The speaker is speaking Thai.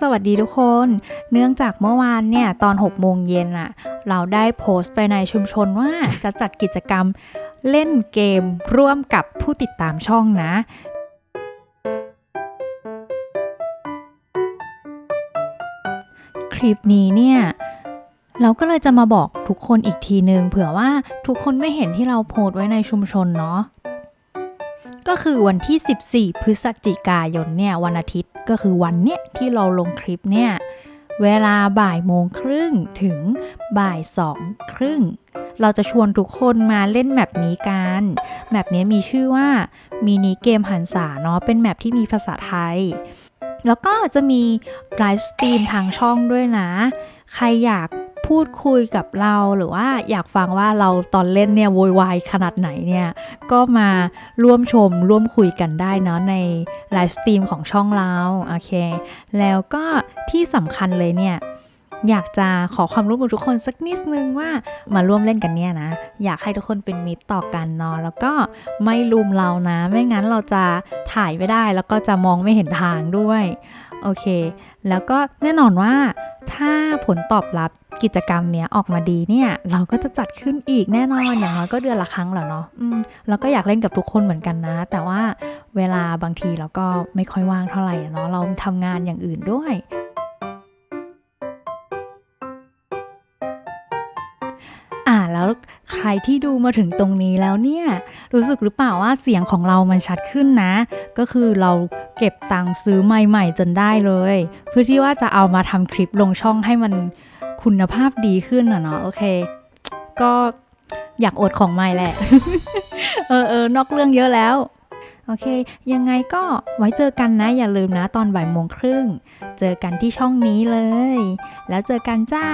สวัสดีทุกคน เนื่องจากเมื่อวานเนี่ย ตอน 6 โมงเย็นอะเราได้โพสต์ไปในชุมชนว่าจะจัดกิจกรรมเล่นเกมร่วมกับผู้ติดตามช่องนะคลิปนี้เนี่ยเราก็เลยจะมาบอกทุกคนอีกทีนึงเผื่อว่าทุกคนไม่เห็นที่เราโพสต์ไว้ในชุมชนเนาะก็คือวันที่ 14 พฤศจิกายนเนี่ยวันอาทิตย์ ก็คือวันเนี้ยที่เราลงคลิปเนี่ย เวลาบ่ายโมงครึ่งถึงบ่ายสองครึ่ง เราจะชวนทุกคนมาเล่นแมปนี้กันแมปนี้มีชื่อว่ามินิเกมหันษาเนาะ เป็นแมปที่มีภาษาไทย แล้วก็จะมีไลฟ์สตรีมทางช่องด้วยนะ ใครอยาก พูดคุยกับเราหรือว่าอยากฟังว่าเราตอนเล่นเนี่ยโวยวายขนาดไหนเนี่ย ก็มาร่วมชมร่วมคุยกันได้เนาะในไลฟ์สตรีมของช่องเราโอเค แล้วก็ที่สำคัญเลยเนี่ยอยากจะขอความร่วมมือทุกคนสักนิดนึงว่ามาร่วมเล่นกันเนี่ยนะ อยากให้ทุกคนเป็นมิตรต่อกันเนาะแล้วก็ไม่ลุมเรานะ ไม่งั้นเราจะถ่ายไม่ได้แล้วก็จะมองไม่เห็นทางด้วยโอเค แล้วก็แน่นอนว่าถ้าผลตอบรับ กิจกรรมเนี้ยออกมาดีเนี่ย เราก็จะจัดขึ้นอีกแน่นอนอย่างน้อยก็เดือนละครั้งแหละเนาะอืมแล้วก็อยากเล่นกับทุกคนเหมือนกันนะ แต่ว่าเวลาบางทีเราก็ไม่ค่อยว่างเท่าไหร่เนาะเราทำงานอย่างอื่นด้วยอ่าแล้วใครที่ดูมาถึงตรงนี้แล้วเนี่ย รู้สึกหรือเปล่าว่าเสียงของเรามันชัดขึ้นนะ ก็คือเราเก็บตังค์ซื้อใหม่ๆจนได้เลย เพื่อที่ว่าจะเอามาทำคลิปลงช่องให้มัน คุณภาพดีขึ้นอะเนาะโอเค ก็อยากอดของใหม่แหละ เออเออนอกเรื่องเยอะแล้ว โอเค ยังไงก็ไว้เจอกันนะ อย่าลืมนะตอนบ่ายโมงครึ่ง เจอกันที่ช่องนี้เลย แล้วเจอกันจ้า